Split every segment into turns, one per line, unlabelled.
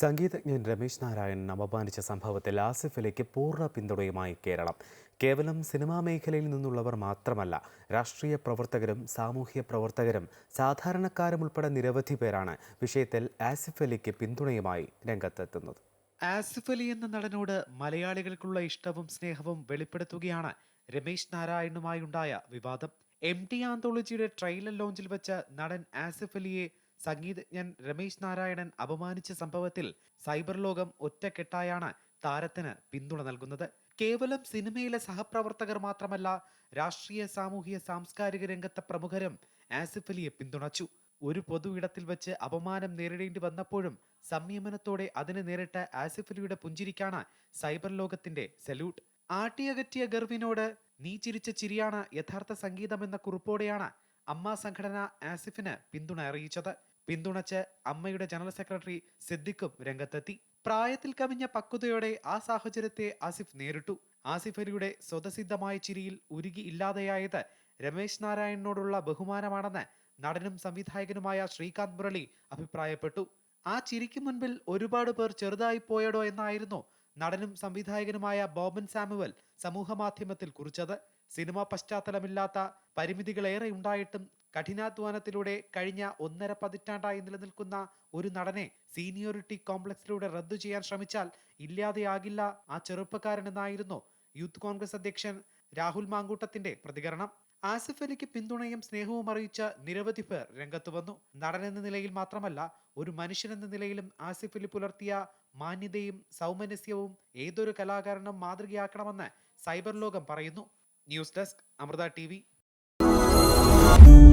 സംഗീതജ്ഞൻ രമേശ് നാരായണൻ അപമാനിച്ച സംഭവത്തിൽ ആസിഫിലേക്ക് പൂർണ പിന്തുണയുമായി കേരളം. കേവലം സിനിമാ മേഖലയിൽ നിന്നുള്ളവർ മാത്രമല്ല രാഷ്ട്രീയ പ്രവർത്തകരും സാമൂഹ്യ പ്രവർത്തകരും സാധാരണക്കാരും ഉൾപ്പെടെ നിരവധി പേരാണ് വിഷയത്തിൽ ആസിഫ് അലിക്ക് പിന്തുണയുമായി രംഗത്തെത്തുന്നത്.
ആസിഫ് അലി എന്ന നടനോട് മലയാളികൾക്കുള്ള ഇഷ്ടവും സ്നേഹവും വെളിപ്പെടുത്തുകയാണ് രമേശ് നാരായണുമായുണ്ടായ വിവാദം. എം ടി ആന്തോളജിയുടെ ട്രെയിലർ ലോഞ്ചിൽ വെച്ച് നടൻ ആസിഫ് അലിയെ സംഗീതജ്ഞൻ രമേശ് നാരായണൻ അപമാനിച്ച സംഭവത്തിൽ സൈബർ ലോകം ഒറ്റക്കെട്ടായാണ് താരത്തിന് പിന്തുണ നൽകുന്നത്. കേവലം സിനിമയിലെ സഹപ്രവർത്തകർ മാത്രമല്ല രാഷ്ട്രീയ സാമൂഹിക സാംസ്കാരിക രംഗത്തെ പ്രമുഖരും ആസിഫ് അലിയെ പിന്തുണച്ചു. ഒരു പൊതു ഇടത്തിൽ വെച്ച് അപമാനം നേരിടേണ്ടി വന്നപ്പോഴും സംയമനത്തോടെ അതിനെ നേരിട്ട ആസിഫ് അലിയുടെ പുഞ്ചിരിക്കാണ് സൈബർ ലോകത്തിന്റെ സല്യൂട്ട്. ആട്ടിയകറ്റിയ ഗർവിനോട് നീ ചിരിച്ച ചിരിയാണ് യഥാർത്ഥ സംഗീതം എന്ന കുറിപ്പോടെയാണ് അമ്മ സംഘടന ആസിഫിന് പിന്തുണ അറിയിച്ചത്. പിന്തുണച്ച് അമ്മയുടെ ജനറൽ സെക്രട്ടറി സിദ്ദിഖും രംഗത്തെത്തി. പ്രായത്തിൽ കവിഞ്ഞ പക്വതയോടെ ആ സാഹചര്യത്തെ ആസിഫ് നേരിട്ടു. ആസിഫ് അലിയുടെ സ്വതസിദ്ധമായ ചിരിയിൽ ഉരുകി ഇല്ലാതെയായത് രമേശ് നാരായണനോടുള്ള ബഹുമാനമാണെന്ന് നടനും സംവിധായകനുമായ ശ്രീകാന്ത് മുരളി അഭിപ്രായപ്പെട്ടു. ആ ചിരിക്ക് മുൻപിൽ ഒരുപാട് പേർ ചെറുതായി പോയടോ എന്നായിരുന്നു നടനും സംവിധായകനുമായ ബോബൻ സാമുവൽ സമൂഹമാധ്യമത്തിൽ കുറിച്ചത്. സിനിമാ പശ്ചാത്തലമില്ലാത്ത പരിമിതികളേറെ ഉണ്ടായിട്ടും കഠിനാധ്വാനത്തിലൂടെ കഴിഞ്ഞ ഒന്നര പതിറ്റാണ്ടായി നിലനിൽക്കുന്ന ഒരു നടനെ സീനിയോറിറ്റി കോംപ്ലക്സിലൂടെ റദ്ദു ചെയ്യാൻ ശ്രമിച്ചാൽ ഇല്ലാതെയാകില്ല ആ ചെറുപ്പക്കാരനെന്നായിരുന്നു യൂത്ത് കോൺഗ്രസ് അധ്യക്ഷൻ രാഹുൽ മാങ്കൂട്ടത്തിന്റെ പ്രതികരണം. ആസിഫ് അലിക്ക് പിന്തുണയും സ്നേഹവും അറിയിച്ച നിരവധി പേർ രംഗത്ത് വന്നു. നടൻ എന്ന നിലയിൽ മാത്രമല്ല ഒരു മനുഷ്യനെന്ന നിലയിലും ആസിഫ് അലി പുലർത്തിയ മാന്യതയും സൗമനസ്യവും ഏതൊരു കലാകാരനും മാതൃകയാക്കണമെന്ന് സൈബർ ലോകം പറയുന്നു. News desk Amrita T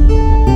Thank you.